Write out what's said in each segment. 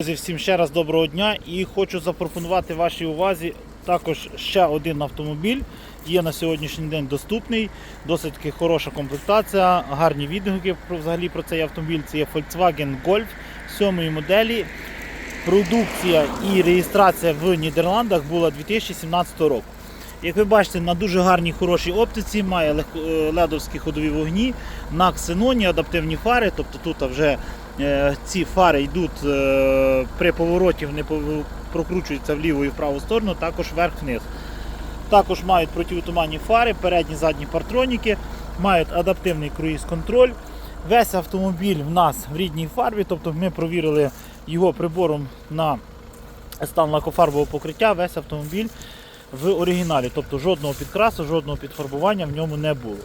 Друзі, всім ще раз доброго дня і хочу запропонувати вашій увазі також ще один автомобіль. Є на сьогоднішній день доступний, досить таки хороша комплектація, гарні відгуки взагалі про цей автомобіль. Це є Volkswagen Golf 7 моделі. Продукція і реєстрація в Нідерландах була 2017 року. Як ви бачите, на дуже гарній хорошій оптиці, має е, ледовські ходові вогні, на ксеноні, адаптивні фари, тобто тут вже ці фари йдуть е, при повороті, вони прокручуються в ліву і в праву сторону, також вверх-вниз. Також мають противотуманні фари, передні задні партроніки, мають адаптивний круїз-контроль. Весь автомобіль в нас в рідній фарбі, тобто ми провірили його прибором на стан лакофарбового покриття, весь автомобіль в оригіналі, тобто жодного підкрасу, жодного підфарбування в ньому не було.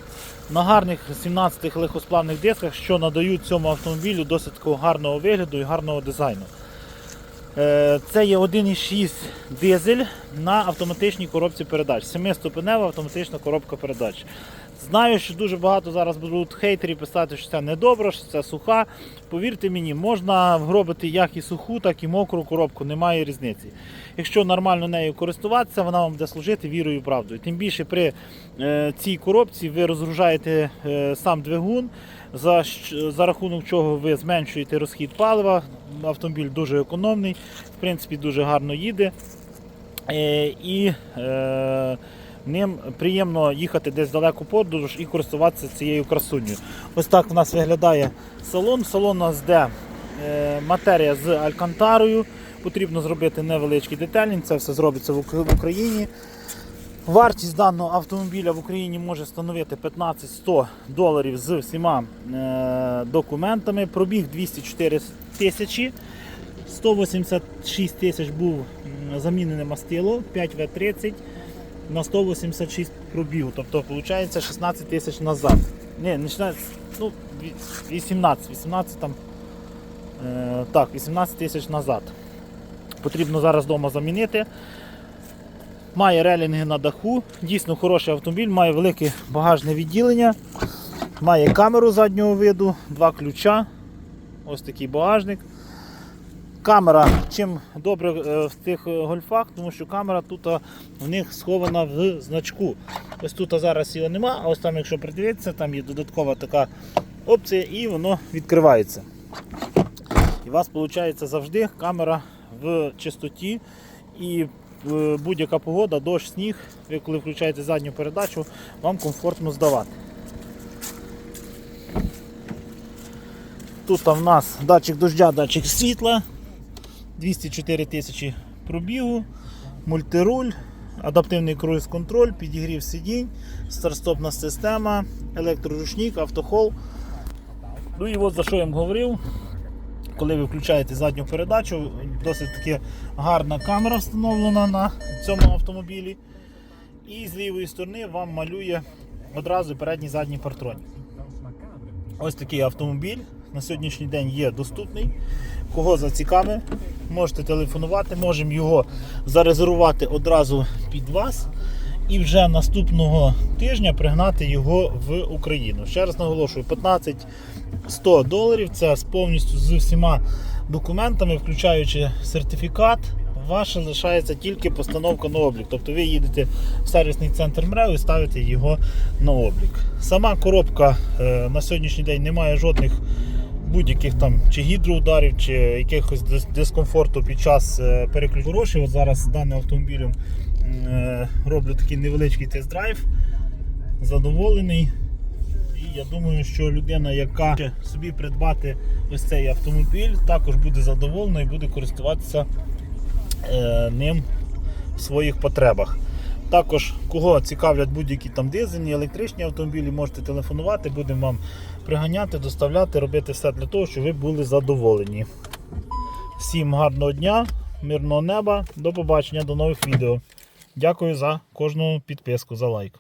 На гарних 17 легкосплавних дисках, що надають цьому автомобілю досить гарного вигляду і гарного дизайну. Е, Це є 1,6 дизель на автоматичній коробці передач. 7-ступенева автоматична коробка передач. Знаю, що дуже багато зараз будуть хейтерів писати, що це недобре, що це суха. Повірте мені, можна вгробити як і суху, так і мокру коробку, немає різниці. Якщо нормально нею користуватися, вона вам буде служити вірою і правдою. Тим більше при е, цій коробці ви розгружаєте е, сам двигун, за, за рахунок чого ви зменшуєте розхід палива. Автомобіль дуже економний, в принципі, дуже гарно їде. Е, і е, ним приємно їхати десь далеко подорож і користуватися цією красунею. Ось так в нас виглядає салон. Салон у нас де е, матерія з алькантарою. Потрібно зробити невеличкий детелінг, це все зробиться в Україні. Вартість даного автомобіля в Україні може становити 15-100 доларів з всіма е, документами. Пробіг 204 тисячі. 186 тисяч був замінене мастило 5В30 на 186 пробігу. Тобто виходить 16 тисяч назад. Ні, не 16, ну, 18, 18 там. Е, так, 18 тисяч назад. Потрібно зараз вдома замінити. Має релінги на даху, дійсно хороший автомобіль, має велике багажне відділення, має камеру заднього виду, два ключа. Ось такий багажник. Камера, чим добре е, в тих е, гольфах, тому що камера тут в них схована в значку. Ось тут зараз його нема, а ось там, якщо придивитися, там є додаткова така опція і воно відкривається. І у вас виходить завжди камера в чистоті і е, будь-яка погода, дощ, сніг, ви коли включаєте задню передачу, вам комфортно здавати. Тут в нас датчик дождя, датчик світла, 204 тисячі пробігу, мультируль, адаптивний круїз-контроль, підігрів сидінь, старстопна система, електроручник, автохол. Ну і от за що я вам говорив, коли ви включаєте задню передачу, досить таки гарна камера встановлена на цьому автомобілі. І з лівої сторони вам малює одразу передній задній партронік. Ось такий автомобіль на сьогоднішній день є доступний. Кого зацікавить, можете телефонувати, можемо його зарезервувати одразу під вас і вже наступного тижня пригнати його в Україну. Ще раз наголошую, 15-100 доларів це з повністю з всіма документами, включаючи сертифікат. Ваша лишається тільки постановка на облік. Тобто ви їдете в сервісний центр МРЕО і ставите його на облік. Сама коробка е, на сьогоднішній день не має жодних будь-яких там чи гідроударів, чи якихось дис- дискомфорту під час е, переключення. Хороший. От зараз з даним автомобілем е, роблю такий невеличкий тест-драйв. Задоволений. Я думаю, що людина, яка собі придбати ось цей автомобіль, також буде задоволена і буде користуватися е, ним в своїх потребах. Також, кого цікавлять будь-які там дизельні, електричні автомобілі, можете телефонувати, будемо вам приганяти, доставляти, робити все для того, щоб ви були задоволені. Всім гарного дня, мирного неба, до побачення, до нових відео. Дякую за кожну підписку, за лайк.